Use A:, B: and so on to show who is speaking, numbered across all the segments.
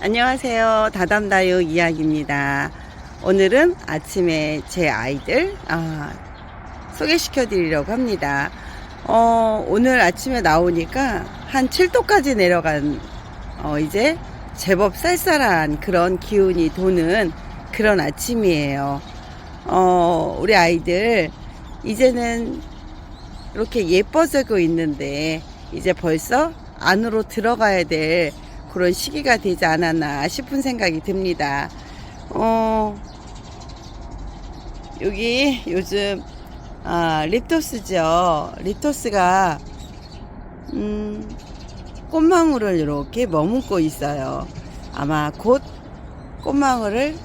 A: 안녕하세요. 다담다육 이야기입니다. 오늘은 아침에 제 아이들 아, 소개시켜 드리려고 합니다. 어, 오늘 아침에 나오니까 한 7도까지 내려간 어, 이제 제법 쌀쌀한 그런 기운이 도는 그런 아침이에요. 어, 우리 아이들 이제는 이렇게 예뻐지고 있는데 이제 벌써 안으로 들어가야 될 그런 시기가 되지 않았나 싶은 생각이 듭니다. 어, 여기 요즘 아, 립토스죠. 립토스가 음, 꽃망울을 이렇게 머금고 있어요. 아마 곧 꽃망울을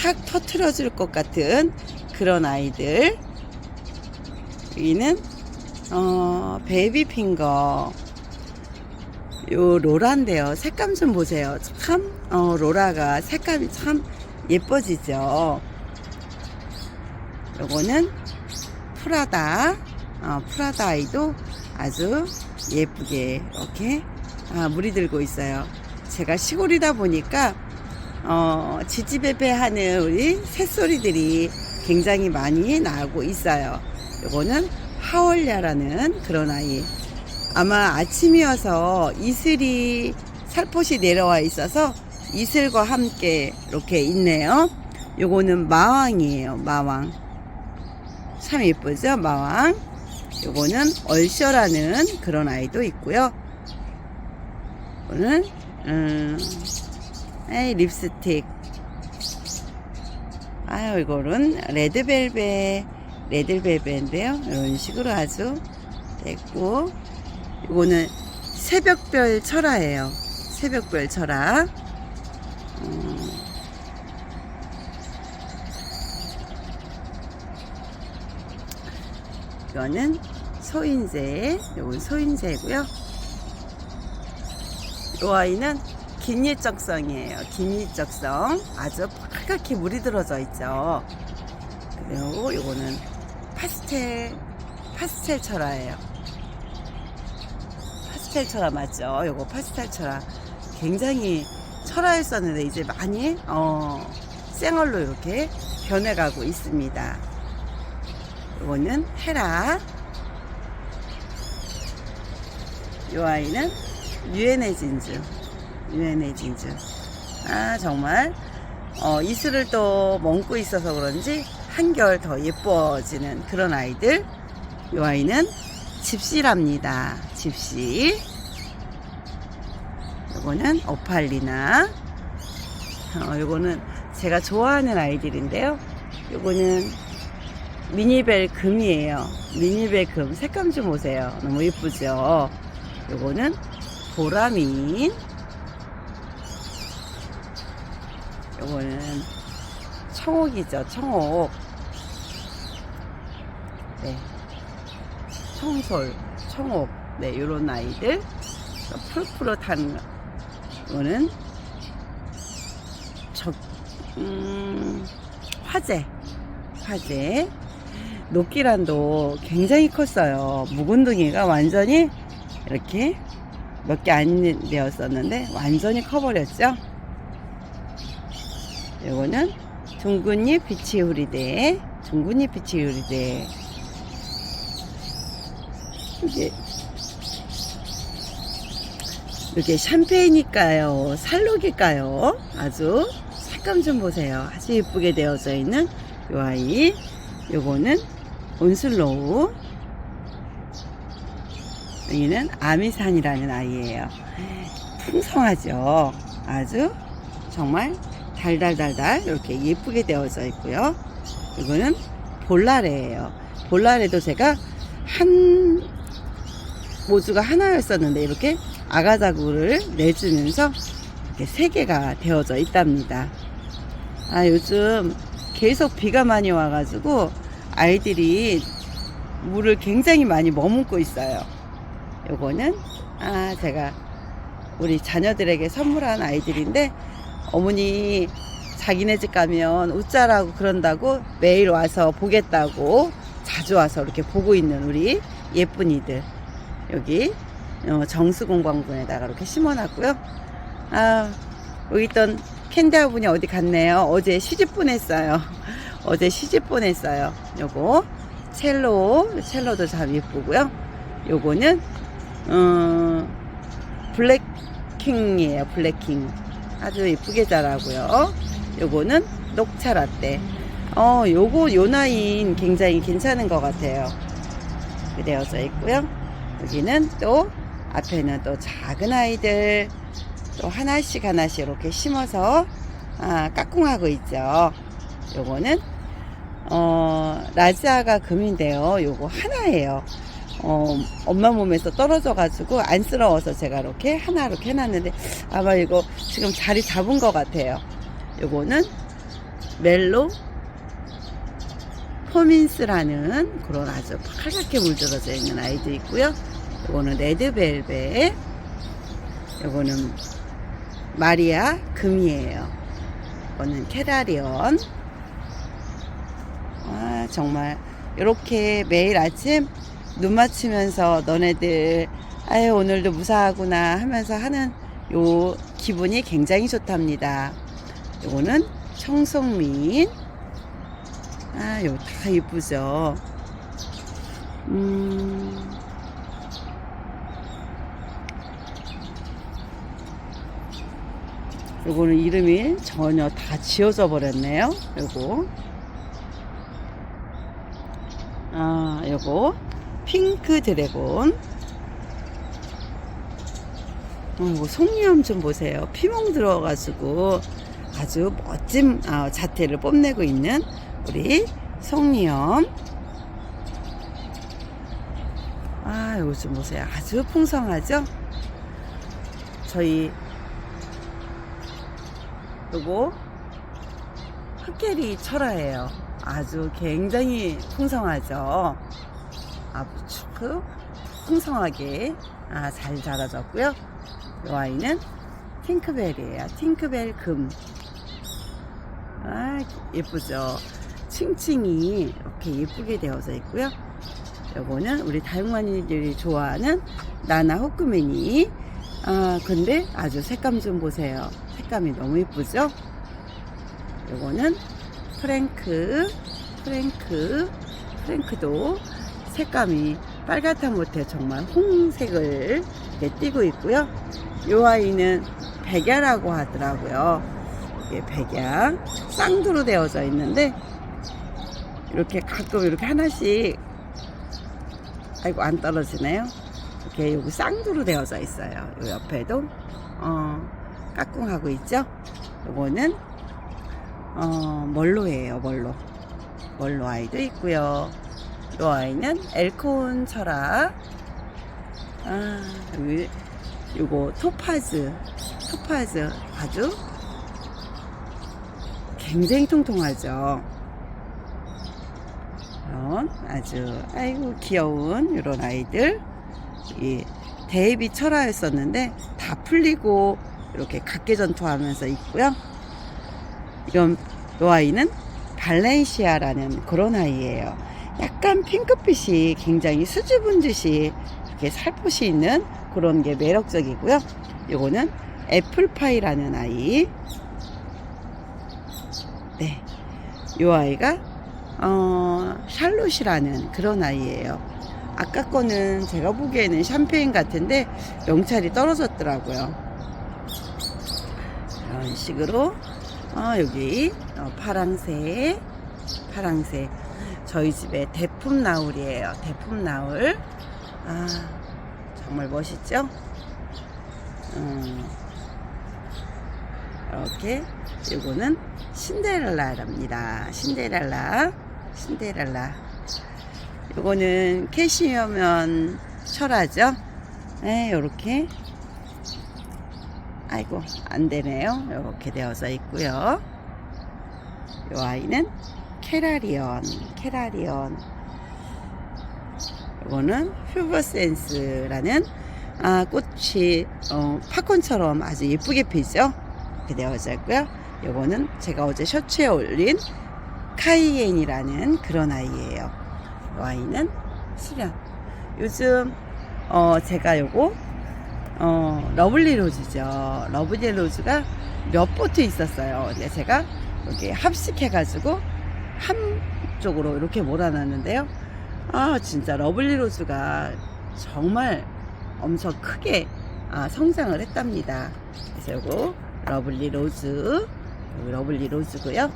A: 탁 터트려 줄 것 같은 그런 아이들. 여기는 어, 베이비 핑거. 요 로라인데요. 색감 좀 보세요. 참, 어, 로라가 색감이 참 예뻐지죠. 요거는 프라다, 어, 프라다 아이도 아주 예쁘게 이렇게 아, 물이 들고 있어요. 제가 시골이다 보니까 어, 지지배배 하는 우리 새소리들이 굉장히 많이 나오고 있어요. 요거는 하월야라는 그런 아이. 아마 아침이어서 이슬이 살포시 내려와 있어서 이슬과 함께 이렇게 있네요. 요거는 마왕이에요. 마왕. 참 예쁘죠? 마왕. 요거는 얼셔라는 그런 아이도 있고요. 이거는 음, 에이, 립스틱. 아유, 이거는 레드벨벳, 레드벨벳인데요. 이런 식으로 아주 됐고, 이거는 새벽별 철화예요. 새벽별 철화. 음, 이거는 소인재, 이건 소인재고요. 이 아이는 긴일적성이에요. 긴일적성. 아주 빨갛게 물이 들어져 있죠. 그리고 이거는 파스텔, 파스텔 철화예요. 파스텔 철화 맞죠? 요거 파스텔 철화. 굉장히 철화였었는데 이제 많이, 어, 생얼로 이렇게 변해가고 있습니다. 요거는 헤라. 요 아이는 유엔의 진주. 유엔의 진주. 아, 정말, 어, 이슬을 또 머금고 있어서 그런지 한결 더 예뻐지는 그런 아이들. 요 아이는 집시랍니다. 집시. 요거는 오팔리나. 어, 요거는 제가 좋아하는 아이들인데요. 요거는 미니벨 금이에요. 미니벨 금. 색감 좀 보세요. 너무 예쁘죠? 요거는 보라민. 요거는 청옥이죠. 청옥. 네. 청솔, 청옥. 네, 요런 아이들. 푸릇푸릇한 거. 이거는 저, 음, 화재. 화재. 녹기란도 굉장히 컸어요. 묵은둥이가 완전히 이렇게 몇 개 안 되었었는데 완전히 커버렸죠. 요거는 둥근잎 비치우리대, 둥근잎 비치우리대. 이게 이게 샴페인일까요? 살록일까요? 아주 색감 좀 보세요. 아주 예쁘게 되어져 있는 요 아이. 요거는 온슬로우. 여기는 아미산이라는 아이예요. 풍성하죠. 아주 정말 달달달달 이렇게 예쁘게 되어져 있고요. 이거는 볼라레예요. 볼라레도 제가 한 모주가 하나였었는데 이렇게 아가자구를 내주면서 이렇게 세 개가 되어져 있답니다. 아 요즘 계속 비가 많이 와가지고 아이들이 물을 굉장히 많이 머금고 있어요. 요거는 아 제가 우리 자녀들에게 선물한 아이들인데 어머니 자기네 집 가면 웃자라고 그런다고 매일 와서 보겠다고 자주 와서 이렇게 보고 있는 우리 예쁜이들 여기 어, 정수공방분에다가 이렇게 심어놨고요. 아 여기 있던 캔디아 분이 어디 갔네요. 어제 시집 보냈어요. 어제 시집 보냈어요. 요거 첼로 첼로도 참 예쁘고요. 요거는 어, 블랙킹이에요. 블랙킹 아주 예쁘게 자라고요. 요거는 녹차 라떼. 어, 요거 요 나이인 굉장히 괜찮은 것 같아요. 이렇게 되어져 있고요. 여기는 또 앞에는 또 작은 아이들 또 하나씩 하나씩 이렇게 심어서 아, 까꿍하고 있죠. 요거는 어, 라지아가 금인데요. 요거 하나예요. 어, 엄마 몸에서 떨어져 가지고 안쓰러워서 제가 이렇게 하나 이렇게 해놨는데 아마 이거 지금 자리 잡은 것 같아요. 요거는 멜로 포민스라는 그런 아주 파랗게 물들어져 있는 아이도 있고요. 요거는 레드벨벳, 요거는 마리아 금이에요. 이거는 캐라리언. 아, 정말 이렇게 매일 아침 눈 맞추면서 너네들 아유 오늘도 무사하구나 하면서 하는 요 기분이 굉장히 좋답니다. 요거는 청송민. 아, 요다 예쁘죠. 음. 요거는 이름이 전혀 다 지워져 버렸네요. 요거. 아, 요거. 핑크 드래곤. 어, 속리함 좀 보세요. 피멍 들어가지고 아주 멋진 어, 자태를 뽐내고 있는 우리 속리엄. 아, 좀 보세요. 아주 풍성하죠? 저희 요거 흑캐리 철화예요. 아주 굉장히 풍성하죠. 그 풍성하게 아, 잘 자라졌고요. 이 아이는 팅크벨이에요. 팅크벨 금. 아 예쁘죠. 칭칭이 이렇게 예쁘게 되어져 있고요. 요거는 우리 다육마니들이 좋아하는 나나 호크맨이 아 근데 아주 색감 좀 보세요. 색감이 너무 예쁘죠? 요거는 프랭크 프랭크 프랭크도 색감이 빨갛다 못해 정말 홍색을 띠고 있고요. 요 아이는 백야라고 하더라고요. 이게 백야 쌍두로 되어져 있는데 이렇게 가끔 이렇게 하나씩 아이고 안 떨어지네요. 이렇게 여기 쌍두로 되어져 있어요. 요 옆에도 어, 까꿍하고 있죠. 요거는 어, 멀로예요. 멀로 멀로 아이도 있고요. 요 아이는 엘콘 철학. 아, 요거 토파즈. 토파즈 아주 굉장히 통통하죠. 이런 아주 아이고 귀여운 이런 아이들. 이 대입이 철화였었는데 다 풀리고 이렇게 각계 전투하면서 있고요. 이런 이 아이는 발렌시아라는 그런 아이예요. 약간 핑크빛이 굉장히 수줍은 듯이 이렇게 살포시 있는 그런 게 매력적이고요. 요거는 애플파이라는 아이. 네. 요 아이가 어, 샬롯이라는 그런 아이예요. 아까 거는 제가 보기에는 샴페인 같은데 명찰이 떨어졌더라고요. 이런 식으로 어, 여기 어, 파랑새 파랑새 저희 집에 대품 나울이에요. 대품 나울. 아, 정말 멋있죠? 음, 이렇게 이거는 신데렐라랍니다. 신데렐라, 신데렐라. 이거는 캐시미어면 철화죠? 네, 이렇게. 아이고, 안 되네요. 이렇게 되어져 있고요. 이 아이는 캐라리언, 캐라리언. 이거는 휴버센스라는 아, 꽃이 어, 팝콘처럼 아주 예쁘게 피죠. 이렇게 되어져 있고요. 요거는 제가 어제 셔츠에 올린 카이엔이라는 그런 아이예요. 이 아이는 수련. 요즘 어 제가 요거 어 러블리 로즈죠. 러블리 로즈가 몇 포트 있었어요. 근데 제가 여기 합식해가지고 한쪽으로 이렇게 몰아놨는데요. 아 진짜 러블리 로즈가 정말 엄청 크게 아, 성장을 했답니다. 그래서 요거 러블리 로즈 러블리 로즈고요.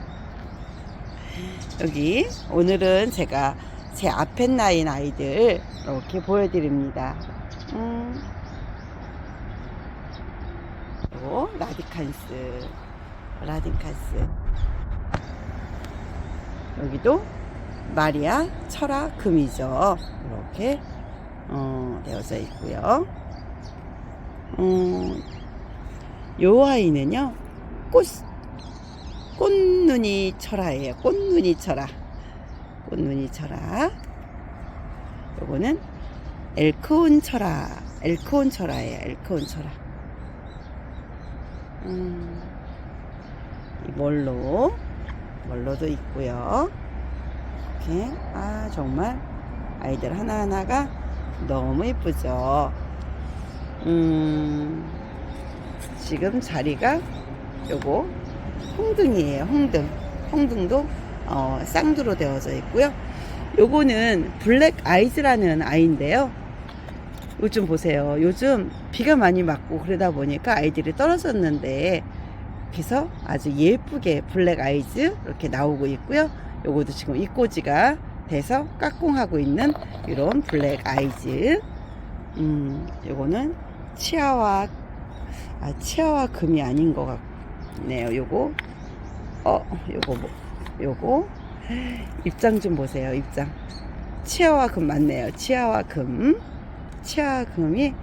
A: 여기 오늘은 제가 제 앞에 나인 아이들 이렇게 보여드립니다. 음. 라디칸스 라디칸스 여기도 마리아 철화 금이죠. 이렇게 어, 되어져 있고요. 음, 요 아이는요, 꽃, 꽃눈이 철화예요. 꽃눈이 철화. 꽃눈이 철화. 요거는 엘크온 철화. 엘크온 철화예요. 엘크온 철화. 음, 이 멀로. 멀로도 있고요. 이렇게. 아, 정말 아이들 하나하나가 너무 예쁘죠. 음, 지금 자리가 요거 홍등이에요. 홍등. 홍등도 어, 쌍두로 되어져 있고요. 요거는 블랙 아이즈라는 아이인데요. 요즘 보세요. 요즘 비가 많이 맞고 그러다 보니까 아이들이 떨어졌는데 그래서 아주 예쁘게 블랙 아이즈 이렇게 나오고 있고요. 요것도 지금 입꼬지가 돼서 까꿍하고 있는 이런 블랙 아이즈. 음, 요거는 치아와 아 치아와 금이 아닌 것 같네요. 요거 어 요거 뭐 요거 입장 좀 보세요. 입장 치아와 금 맞네요. 치아와 금 치아와 금이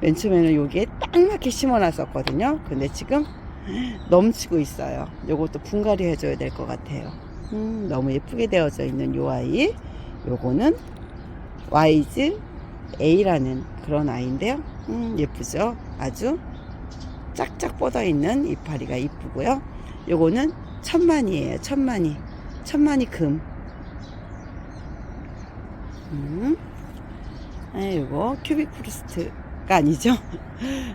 A: 맨 처음에는 여기에 딱 맞게 심어 놨었거든요. 근데 지금 넘치고 있어요. 요것도 분갈이 해줘야 될 것 같아요. 음, 너무 예쁘게 되어져 있는 요 아이. 요거는 와이즈 A라는 그런 아이인데요. 음, 예쁘죠? 아주 짝짝 뻗어 있는 이파리가 이쁘고요. 요거는 천만이에요. 천만이. 천만이 금. 음. 아, 요거 큐빅 프루스트 가 아니죠.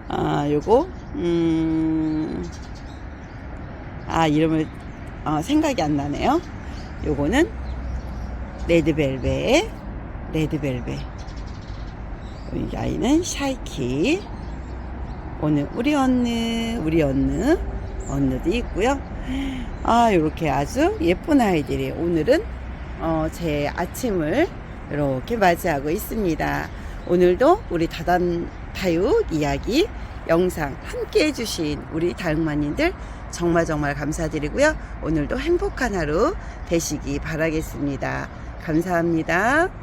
A: 아, 요거 음. 아, 이름을 어, 생각이 안 나네요. 요거는 레드벨벳. 레드벨벳. 이 아이는 샤이키. 오늘 우리 언니, 우리 언느, 언느도 있고요. 아, 이렇게 아주 예쁜 아이들이 오늘은 어, 제 아침을 이렇게 맞이하고 있습니다. 오늘도 우리 다단 다육 이야기 영상 함께 해주신 우리 다육마님들 정말 정말 감사드리고요. 오늘도 행복한 하루 되시기 바라겠습니다. 감사합니다.